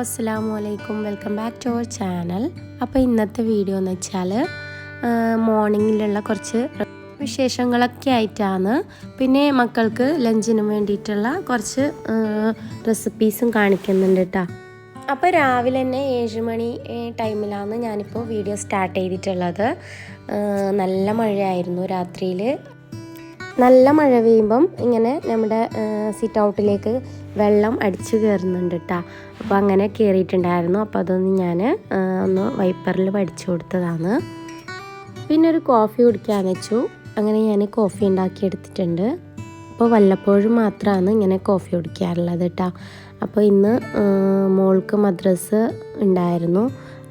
അസ്സാം വലൈക്കും welcome back to our channel അപ്പോൾ ഇന്നത്തെ വീഡിയോ എന്ന് വെച്ചാൽ മോർണിംഗിലുള്ള കുറച്ച് വിശേഷങ്ങളൊക്കെ ആയിട്ടാണ്. പിന്നെ മക്കൾക്ക് ലഞ്ചിന് വേണ്ടിയിട്ടുള്ള കുറച്ച് റെസിപ്പീസും കാണിക്കുന്നുണ്ട് കേട്ടോ അപ്പോൾ രാവിലെ തന്നെ ഏഴ് മണി ടൈമിലാണ് ഞാനിപ്പോൾ വീഡിയോ സ്റ്റാർട്ട് ചെയ്തിട്ടുള്ളത്. നല്ല മഴയായിരുന്നു രാത്രിയിൽ നല്ല മഴ പെയ്യുമ്പം ഇങ്ങനെ നമ്മുടെ സിറ്റ് ഔട്ടിലേക്ക് വെള്ളം അടിച്ച് കയറുന്നുണ്ട് കേട്ടോ അപ്പോൾ അങ്ങനെ കയറിയിട്ടുണ്ടായിരുന്നു അപ്പോൾ അതൊന്ന് ഞാൻ ഒന്ന് വൈപ്പറിൽ പഠിച്ചു കൊടുത്തതാണ്. പിന്നെ ഒരു കോഫി കുടിക്കാൻ വെച്ചു. അങ്ങനെ ഞാൻ കോഫി ഉണ്ടാക്കി എടുത്തിട്ടുണ്ട്. അപ്പോൾ വല്ലപ്പോഴും മാത്രമാണ് ഇങ്ങനെ കോഫി കുടിക്കാറുള്ളത് കേട്ടോ അപ്പോൾ ഇന്ന് മോൾക്ക് മദ്രസ് ഉണ്ടായിരുന്നു.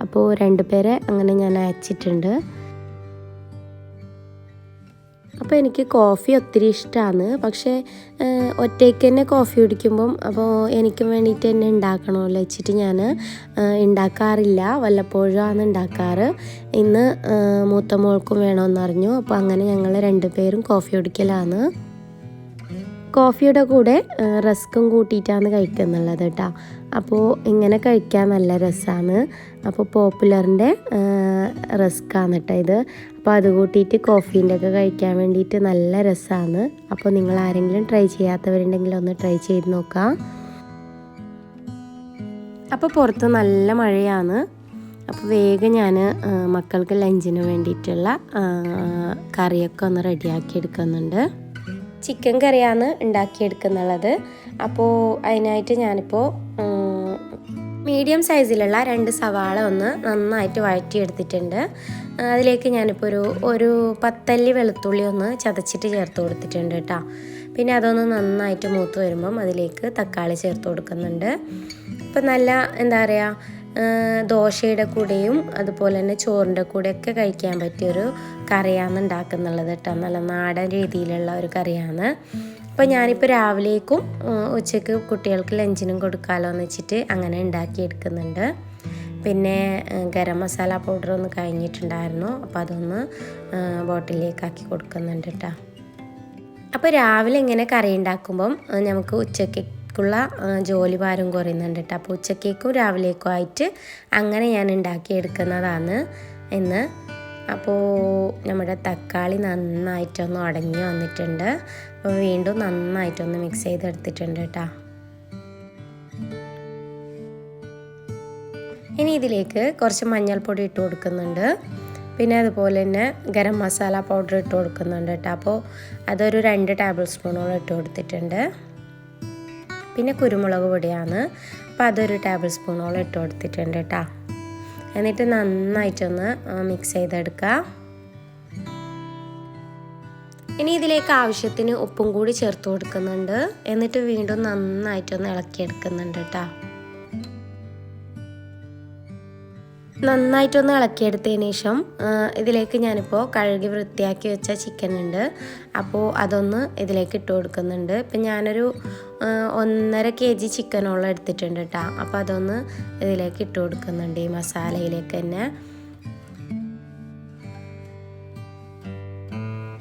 അപ്പോൾ രണ്ട് പേരെ അങ്ങനെ ഞാൻ അയച്ചിട്ടുണ്ട്. അപ്പോൾ എനിക്ക് കോഫി ഒത്തിരി ഇഷ്ടമാണ് പക്ഷേ ഒറ്റയ്ക്ക് തന്നെ കോഫി കുടിക്കുമ്പം അപ്പോൾ എനിക്ക് വേണ്ടിയിട്ട് തന്നെ ഉണ്ടാക്കണമല്ലോ വെച്ചിട്ട് ഞാൻ ഉണ്ടാക്കാറില്ല വല്ലപ്പോഴുമാണ് ഉണ്ടാക്കാറ് ഇന്ന് മൂത്ത മോൾക്കും വേണമെന്നറിഞ്ഞു അപ്പോൾ അങ്ങനെ ഞങ്ങൾ രണ്ടുപേരും കോഫി കുടിക്കലാണ്. കോഫിയുടെ കൂടെ റസ്ക്കും കൂട്ടിയിട്ടാണ് കഴിക്കുന്നുള്ളത് കേട്ടോ. അപ്പോൾ ഇങ്ങനെ കഴിക്കാൻ നല്ല രസമാണ് അപ്പോൾ പോപ്പുലറിന്റെ റസ്ക്കാണ് കേട്ടോ ഇത്. അപ്പോൾ അത് കൂട്ടിയിട്ട് കോഫീന്റെ ഒക്കെ കഴിക്കാൻ വേണ്ടിയിട്ട് നല്ല രസമാണ് അപ്പോൾ നിങ്ങൾ ആരെങ്കിലും ട്രൈ ചെയ്യാത്തവരുണ്ടെങ്കിൽ ഒന്ന് ട്രൈ ചെയ്ത് നോക്കാം. അപ്പോൾ പുറത്ത് നല്ല മഴയാണ്. അപ്പോൾ വേഗം ഞാൻ മക്കൾക്ക് ലഞ്ചിന് വേണ്ടിയിട്ടുള്ള കറിയൊക്കെ ഒന്ന് റെഡിയാക്കി എടുക്കുന്നുണ്ട്. ചിക്കൻ കറിയാണ് ഉണ്ടാക്കിയെടുക്കുന്നുള്ളത്. അപ്പോൾ അതിനായിട്ട് ഞാനിപ്പോൾ മീഡിയം സൈസിലുള്ള രണ്ട് സവാള ഒന്ന് നന്നായിട്ട് വഴറ്റിയെടുത്തിട്ടുണ്ട്. അതിലേക്ക് ഞാനിപ്പോൾ ഒരു ഒരു പത്തല്ലി വെളുത്തുള്ളി ഒന്ന് ചതച്ചിട്ട് ചേർത്ത് കൊടുത്തിട്ടുണ്ട് കേട്ടോ. പിന്നെ അതൊന്ന് നന്നായിട്ട് മൂത്ത് വരുമ്പം അതിലേക്ക് തക്കാളി ചേർത്ത് കൊടുക്കുന്നുണ്ട്. ഇപ്പം നല്ല എന്താ പറയുക ദോശയുടെ കൂടെയും അതുപോലെ തന്നെ ചോറിന്റെ കൂടെയൊക്കെ കഴിക്കാൻ പറ്റിയൊരു കറിയാണ് ഉണ്ടാക്കുന്നുള്ളത് കേട്ടോ. നല്ല നാടൻ രീതിയിലുള്ള ഒരു കറിയാണ്. അപ്പോൾ ഞാനിപ്പോൾ രാവിലേക്കും ഉച്ചയ്ക്ക് കുട്ടികൾക്ക് ലഞ്ചിനും കൊടുക്കാമല്ലോ എന്ന് വെച്ചിട്ട് അങ്ങനെ ഉണ്ടാക്കിയെടുക്കുന്നുണ്ട്. പിന്നെ ഗരം മസാല പൗഡർ ഒന്ന് കഴിഞ്ഞിട്ടുണ്ടായിരുന്നു. അപ്പോൾ അതൊന്ന് ബോട്ടിലേക്കാക്കി കൊടുക്കുന്നുണ്ട് കേട്ടോ. അപ്പോൾ രാവിലെ ഇങ്ങനെ കറി ഉണ്ടാക്കുമ്പം നമുക്ക് ഉച്ചയ്ക്ക് ഉള്ള ജോലി ഭാരം കുറയുന്നുണ്ട് കേട്ടോ അപ്പോൾ ഉച്ചക്കേക്കും രാവിലേക്കും ആയിട്ട് അങ്ങനെ ഞാൻ ഉണ്ടാക്കിയെടുക്കുന്നതാണ് എന്ന്. അപ്പോൾ നമ്മുടെ തക്കാളി നന്നായിട്ടൊന്ന് ഉടഞ്ഞു വന്നിട്ടുണ്ട്. അപ്പോൾ വീണ്ടും നന്നായിട്ടൊന്ന് മിക്സ് ചെയ്തെടുത്തിട്ടുണ്ട് കേട്ടോ ഇനി ഇതിലേക്ക് കുറച്ച് മഞ്ഞൾപ്പൊടി ഇട്ട് കൊടുക്കുന്നുണ്ട്. പിന്നെ അതുപോലെ തന്നെ ഗരം മസാല പൗഡർ ഇട്ട് കൊടുക്കുന്നുണ്ട് കേട്ടോ അപ്പോൾ അതൊരു രണ്ട് ടേബിൾ സ്പൂണോളം ഇട്ട് കൊടുത്തിട്ടുണ്ട്. പിന്നെ കുരുമുളക് പൊടിയാണ്. അപ്പോൾ അതൊരു ടേബിൾ സ്പൂണോളം ഇട്ട് കൊടുത്തിട്ടുണ്ട് കേട്ടോ എന്നിട്ട് നന്നായിട്ടൊന്ന് മിക്സ് ചെയ്തെടുക്കുക ഇനി ഇതിലേക്ക് ആവശ്യത്തിന് ഉപ്പും കൂടി ചേർത്ത് കൊടുക്കുന്നുണ്ട്. എന്നിട്ട് വീണ്ടും നന്നായിട്ടൊന്ന് ഇളക്കിയെടുക്കുന്നുണ്ട് കേട്ടോ നന്നായിട്ടൊന്ന് ഇളക്കിയെടുത്തതിന് ശേഷം ഇതിലേക്ക് ഞാനിപ്പോൾ കഴുകി വൃത്തിയാക്കി വെച്ച ചിക്കൻ ഉണ്ട്. അപ്പോൾ അതൊന്ന് ഇതിലേക്ക് ഇട്ട് കൊടുക്കുന്നുണ്ട്. ഇപ്പം ഞാനൊരു ഒന്നര കെ ജി ചിക്കനോളം എടുത്തിട്ടുണ്ട് കേട്ടോ അപ്പോൾ അതൊന്ന് ഇതിലേക്ക് ഇട്ട് കൊടുക്കുന്നുണ്ട് ഈ മസാലയിലേക്ക് തന്നെ.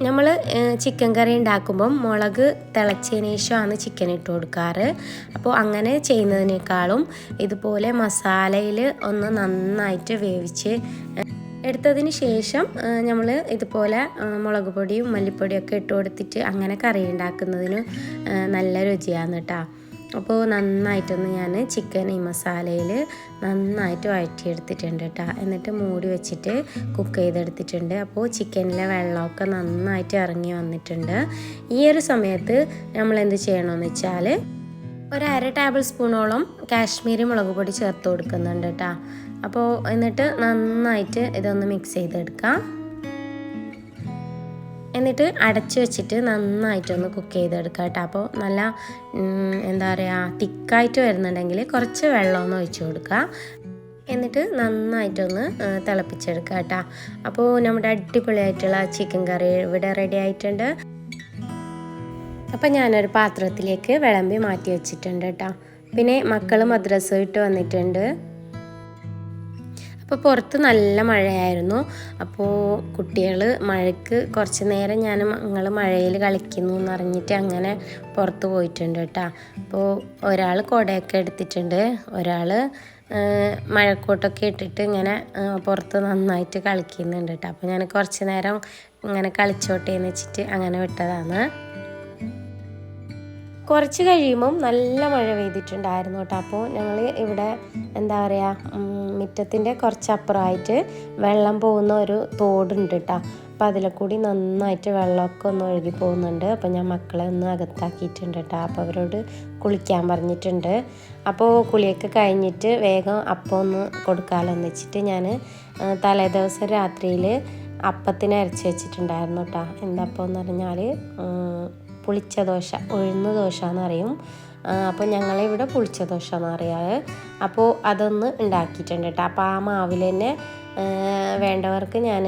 നമ്മൾ ചിക്കൻ കറി ഉണ്ടാക്കുമ്പം മുളക് തിളച്ചതിന് ശേഷമാണ് ചിക്കൻ ഇട്ട് കൊടുക്കാറ്. അപ്പോൾ അങ്ങനെ ചെയ്യുന്നതിനേക്കാളും ഇതുപോലെ മസാലയിൽ ഒന്ന് നന്നായിട്ട് വേവിച്ച് എടുത്തതിന് ശേഷം നമ്മൾ ഇതുപോലെ മുളക് പൊടിയും മല്ലിപ്പൊടിയൊക്കെ ഇട്ട് കൊടുത്തിട്ട് അങ്ങനെ കറി ഉണ്ടാക്കുന്നതിന് നല്ല രുചിയാണ് കേട്ടോ അപ്പോൾ നന്നായിട്ടൊന്ന് ഞാൻ ചിക്കൻ ഈ മസാലയിൽ നന്നായിട്ട് വഴറ്റിയെടുത്തിട്ടുണ്ട് കേട്ടോ എന്നിട്ട് മൂടി വെച്ചിട്ട് കുക്ക് ചെയ്തെടുത്തിട്ടുണ്ട്. അപ്പോൾ ചിക്കനിലെ വെള്ളമൊക്കെ നന്നായിട്ട് ഇറങ്ങി വന്നിട്ടുണ്ട്. ഈ ഒരു സമയത്ത് നമ്മൾ എന്ത് ചെയ്യണമെന്ന് വെച്ചാൽ ഒരു അര ടേബിൾ സ്പൂണോളം കാശ്മീരി മുളക് പൊടി ചേർത്ത് കൊടുക്കുന്നുണ്ട് കേട്ടോ അപ്പോൾ എന്നിട്ട് നന്നായിട്ട് ഇതൊന്ന് മിക്സ് ചെയ്തെടുക്കാം. എന്നിട്ട് അടച്ചു വെച്ചിട്ട് നന്നായിട്ടൊന്ന് കുക്ക് ചെയ്തെടുക്കുക കേട്ടോ അപ്പോൾ നല്ല എന്താ പറയുക തിക്കായിട്ട് വരുന്നുണ്ടെങ്കിൽ കുറച്ച് വെള്ളമൊന്ന് ഒഴിച്ചു കൊടുക്കുക എന്നിട്ട് നന്നായിട്ടൊന്ന് തിളപ്പിച്ചെടുക്കുക കേട്ടോ അപ്പോൾ നമ്മുടെ അടിപൊളിയായിട്ടുള്ള ചിക്കൻ കറി ഇവിടെ റെഡി ആയിട്ടുണ്ട്. അപ്പം ഞാനൊരു പാത്രത്തിലേക്ക് വിളമ്പി മാറ്റി വെച്ചിട്ടുണ്ട് കേട്ടോ പിന്നെ മക്കൾ മദ്രസ ഇട്ട് വന്നിട്ടുണ്ട്. അപ്പോൾ പുറത്ത് നല്ല മഴയായിരുന്നു. അപ്പോൾ കുട്ടികൾ മഴയ്ക്ക് കുറച്ച് നേരം ഞാൻ നിങ്ങൾ മഴയിൽ കളിക്കുന്നു എന്നറിഞ്ഞിട്ട് അങ്ങനെ പുറത്ത് പോയിട്ടുണ്ട് കേട്ടോ അപ്പോൾ ഒരാൾ കുടയൊക്കെ എടുത്തിട്ടുണ്ട്. ഒരാൾ മഴക്കോട്ടൊക്കെ ഇട്ടിട്ട് ഇങ്ങനെ പുറത്ത് നന്നായിട്ട് കളിക്കുന്നുണ്ട് കേട്ടോ അപ്പോൾ ഞാൻ കുറച്ച് നേരം ഇങ്ങനെ കളിച്ചോട്ടേന്ന് വെച്ചിട്ട് അങ്ങനെ വിട്ടതാണ്. കുറച്ച് കഴിയുമ്പം നല്ല മഴ പെയ്തിട്ടുണ്ടായിരുന്നു കേട്ടോ. അപ്പോൾ ഞങ്ങൾ ഇവിടെ എന്താ പറയുക മുറ്റത്തിന്റെ കുറച്ചപ്പുറമായിട്ട് വെള്ളം പോകുന്ന ഒരു തോടുണ്ട് കേട്ടോ. അപ്പോൾ അതിലെ കൂടി നന്നായിട്ട് വെള്ളമൊക്കെ ഒന്ന് ഒഴുകി പോകുന്നുണ്ട്. അപ്പോൾ ഞാൻ മക്കളെ ഒന്ന് അകത്താക്കിയിട്ടുണ്ട് കേട്ടോ. അപ്പോൾ അവരോട് കുളിക്കാൻ പറഞ്ഞിട്ടുണ്ട്. അപ്പോൾ കുളിയൊക്കെ കഴിഞ്ഞിട്ട് വേഗം അപ്പം ഒന്ന് കൊടുക്കാമല്ലോ എന്ന് വെച്ചിട്ട് ഞാൻ തലേദിവസം രാത്രിയിൽ അപ്പത്തിന് അരച്ച് വെച്ചിട്ടുണ്ടായിരുന്നു കേട്ടോ. എന്താ അപ്പം എന്ന് പറഞ്ഞാൽ പുളിച്ച ദോശ ഉഴുന്ന ദോശ എന്ന് എന്നറിയും അപ്പോൾ ഞങ്ങളിവിടെ പുളിച്ച ദോശ എന്ന് പറയാറ്. അപ്പോൾ അതൊന്ന് ഉണ്ടാക്കിയിട്ടുണ്ട് കേട്ടോ. അപ്പോൾ ആ മാവിൽ തന്നെ വേണ്ടവർക്ക് ഞാൻ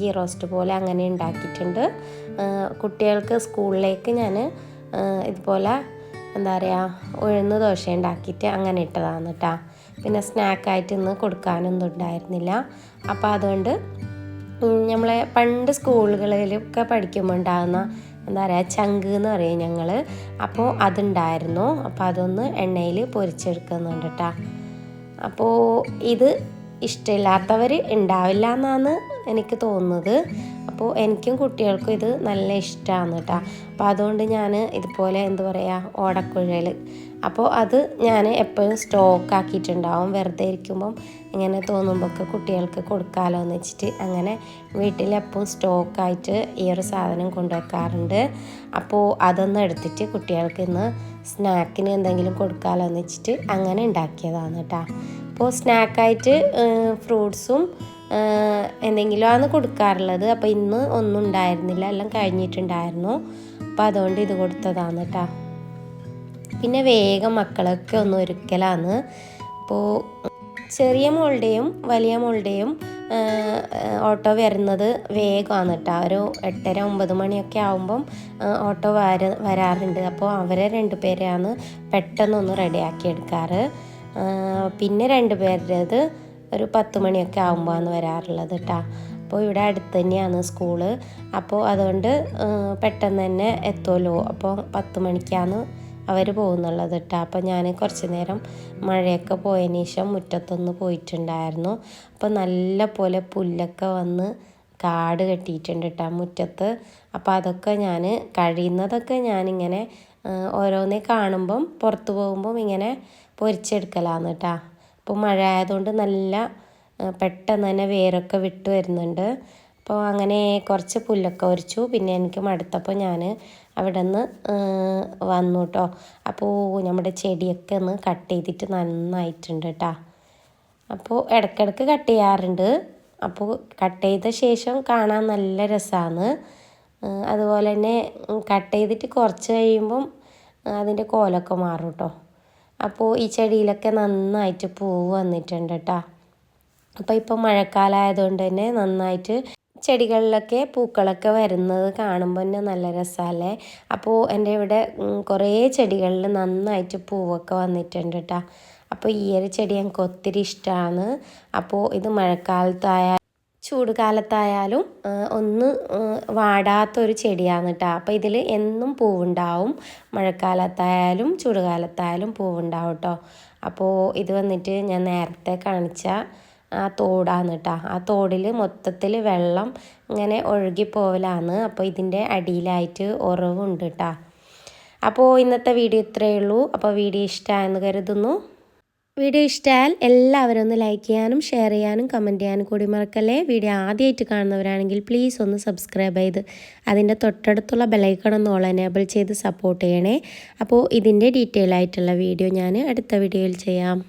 ഗീ റോസ്റ്റ് പോലെ അങ്ങനെ ഉണ്ടാക്കിയിട്ടുണ്ട്. കുട്ടികൾക്ക് സ്കൂളിലേക്ക് ഞാൻ ഇതുപോലെ എന്താ പറയുക ഉഴുന്ന് ദോശ ഉണ്ടാക്കിയിട്ട് അങ്ങനെ ഇട്ടതാണ് കേട്ടോ. പിന്നെ സ്നാക്കായിട്ട് ഇന്ന് കൊടുക്കാനൊന്നും ഉണ്ടായിരുന്നില്ല. അപ്പോൾ അതുകൊണ്ട് നമ്മളെ പണ്ട് സ്കൂളുകളിലൊക്കെ പഠിക്കുമ്പോൾ ഉണ്ടാകുന്ന എന്താ പറയുക ചങ്ക് എന്ന് പറയും ഞങ്ങൾ അപ്പോൾ അതുണ്ടായിരുന്നു. അപ്പോൾ അതൊന്ന് എണ്ണയിൽ പൊരിച്ചെടുക്കുന്നുണ്ട് കേട്ടോ അപ്പോൾ ഇത് ഇഷ്ടമില്ലാത്തവർ ഉണ്ടാവില്ല എന്നാണ് എനിക്ക് തോന്നുന്നത്. അപ്പോൾ എനിക്കും കുട്ടികൾക്കും ഇത് നല്ല ഇഷ്ടമാണ് കേട്ടോ. അപ്പോൾ അതുകൊണ്ട് ഞാൻ ഇതുപോലെ എന്താ പറയുക ഓടക്കുഴൽ. അപ്പോൾ അത് ഞാൻ എപ്പോഴും സ്റ്റോക്ക് ആക്കിയിട്ടുണ്ടാവും. വെറുതെ ഇരിക്കുമ്പം ഇങ്ങനെ തോന്നുമ്പോഴൊക്കെ കുട്ടികൾക്ക് കൊടുക്കാമല്ലോ എന്ന് വെച്ചിട്ട് അങ്ങനെ വീട്ടിലെപ്പോഴും സ്റ്റോക്കായിട്ട് ഈ ഒരു സാധനം കൊണ്ടുവെക്കാറുണ്ട്. അപ്പോൾ അതൊന്ന് എടുത്തിട്ട് കുട്ടികൾക്ക് ഇന്ന് സ്നാക്കിന് എന്തെങ്കിലും കൊടുക്കാമല്ലോ എന്ന് വെച്ചിട്ട് അങ്ങനെ ഉണ്ടാക്കിയതാണ് കേട്ടോ. അപ്പോൾ സ്നാക്കായിട്ട് ഫ്രൂട്ട്സും എന്തെങ്കിലും ആണ് കൊടുക്കാറുള്ളത്. അപ്പോൾ ഇന്ന് ഒന്നും ഉണ്ടായിരുന്നില്ല. എല്ലാം കഴിഞ്ഞിട്ടുണ്ടായിരുന്നു. അപ്പോൾ അതുകൊണ്ട് ഇത് കൊടുത്തതാണ് കേട്ടോ പിന്നെ വേഗം മക്കളൊക്കെ ഒന്ന് ഒരുക്കലാണ്. അപ്പോൾ ചെറിയ മോളുടെയും വലിയ മോളുടെയും ഓട്ടോ വരുന്നത് വേഗമാണ് കേട്ടോ ഒരു എട്ടര ഒമ്പത് മണിയൊക്കെ ആകുമ്പം ഓട്ടോ വര വരാറുണ്ട്. അപ്പോൾ അവരെ രണ്ട് പേരെയാണ് പെട്ടെന്നൊന്ന് റെഡിയാക്കി എടുക്കാറ്. പിന്നെ രണ്ട് പേരുടേത് ഒരു പത്ത് മണിയൊക്കെ ആകുമ്പോഴാണ് വരാറുള്ളത് കേട്ടോ. അപ്പോൾ ഇവിടെ അടുത്ത് തന്നെയാണ് സ്കൂൾ. അപ്പോൾ അതുകൊണ്ട് പെട്ടെന്ന് തന്നെ എത്തുമല്ലോ. അപ്പോൾ പത്ത് മണിക്കാണ് അവർ പോകുന്നുള്ളത് കേട്ടോ. അപ്പോൾ ഞാൻ കുറച്ച് നേരം മഴയൊക്കെ പോയതിന് ശേഷം മുറ്റത്തൊന്ന് പോയിട്ടുണ്ടായിരുന്നു. അപ്പോൾ നല്ല പോലെ പുല്ലൊക്കെ വന്ന് കാട് കെട്ടിയിട്ടുണ്ട് കേട്ടോ മുറ്റത്ത്. അപ്പോൾ അതൊക്കെ ഞാൻ കഴിയുന്നതൊക്കെ ഞാനിങ്ങനെ ഓരോന്നേ കാണുമ്പം പുറത്ത് പോകുമ്പം ഇങ്ങനെ പൊരിച്ചെടുക്കലാന്ന് കേട്ടോ. അപ്പോൾ മഴ ആയതുകൊണ്ട് നല്ല പെട്ടെന്ന് തന്നെ വേരൊക്കെ വിട്ട് വരുന്നുണ്ട്. അപ്പോൾ അങ്ങനെ കുറച്ച് പുല്ലൊക്കെ ഒരിച്ചു. പിന്നെ എനിക്ക് മടുത്തപ്പോൾ ഞാൻ അവിടെ നിന്ന് വന്നു കേട്ടോ അപ്പോൾ നമ്മുടെ ചെടിയൊക്കെ ഒന്ന് കട്ട് ചെയ്തിട്ട് നന്നായിട്ടുണ്ട് കേട്ടോ അപ്പോൾ ഇടയ്ക്കിടയ്ക്ക് കട്ട് ചെയ്യാറുണ്ട്. അപ്പോൾ കട്ട് ചെയ്ത ശേഷം കാണാൻ നല്ല രസമാണ് അതുപോലെ തന്നെ കട്ട് ചെയ്തിട്ട് കുറച്ച് കഴിയുമ്പം അതിന്റെ കോലൊക്കെ മാറും കേട്ടോ അപ്പോൾ ഈ ചെടിയിലൊക്കെ നന്നായിട്ട് പൂവ് വന്നിട്ടുണ്ട് കേട്ടോ അപ്പോൾ ഇപ്പോൾ മഴക്കാലമായതുകൊണ്ട് തന്നെ നന്നായിട്ട് ചെടികളിലൊക്കെ പൂക്കളൊക്കെ വരുന്നത് കാണുമ്പോൾ തന്നെ നല്ല രസമല്ലേ അപ്പോൾ എന്റെ ഇവിടെ കുറേ ചെടികളിൽ നന്നായിട്ട് പൂവൊക്കെ വന്നിട്ടുണ്ട് കേട്ടോ അപ്പോൾ ഈ ഒരു ചെടി ഞങ്ങൾക്ക് ഒത്തിരി ഇഷ്ടമാണ് അപ്പോൾ ഇത് മഴക്കാലത്തായാലും ചൂട് കാലത്തായാലും ഒന്ന് വാടാത്തൊരു ചെടിയാണ് കേട്ടോ അപ്പോൾ ഇതിൽ എന്നും പൂവുണ്ടാവും. മഴക്കാലത്തായാലും ചൂടുകാലത്തായാലും പൂവുണ്ടാവും കേട്ടോ അപ്പോൾ ഇത് വന്നിട്ട് ഞാൻ നേരത്തെ കാണിച്ച ആ തോടാണ് കേട്ടോ ആ തോടിൽ മൊത്തത്തിൽ വെള്ളം ഇങ്ങനെ ഒഴുകി പോവലാണ് അപ്പോൾ ഇതിന്റെ അടിയിലായിട്ട് ഉറവുണ്ട് കേട്ടോ അപ്പോൾ ഇന്നത്തെ വീഡിയോ ഇത്രയേ ഉള്ളൂ. അപ്പോൾ വീഡിയോ ഇഷ്ടമായെന്ന് കരുതുന്നു. വീഡിയോ ഇഷ്ടമായാൽ എല്ലാവരും ഒന്ന് ലൈക്ക് ചെയ്യാനും ഷെയർ ചെയ്യാനും കമന്റ് ചെയ്യാനും കൂടി മറക്കല്ലേ? വീഡിയോ ആദ്യമായിട്ട് കാണുന്നവരാണെങ്കിൽ പ്ലീസ് ഒന്ന് സബ്സ്ക്രൈബ് ചെയ്ത് അതിന്റെ തൊട്ടടുത്തുള്ള ബെലൈക്കൺ ഒന്ന് ഓൾ എനേബിൾ ചെയ്ത് സപ്പോർട്ട് ചെയ്യണേ. അപ്പോൾ ഇതിന്റെ ഡീറ്റെയിൽ ആയിട്ടുള്ള വീഡിയോ ഞാൻ അടുത്ത വീഡിയോയിൽ ചെയ്യാം.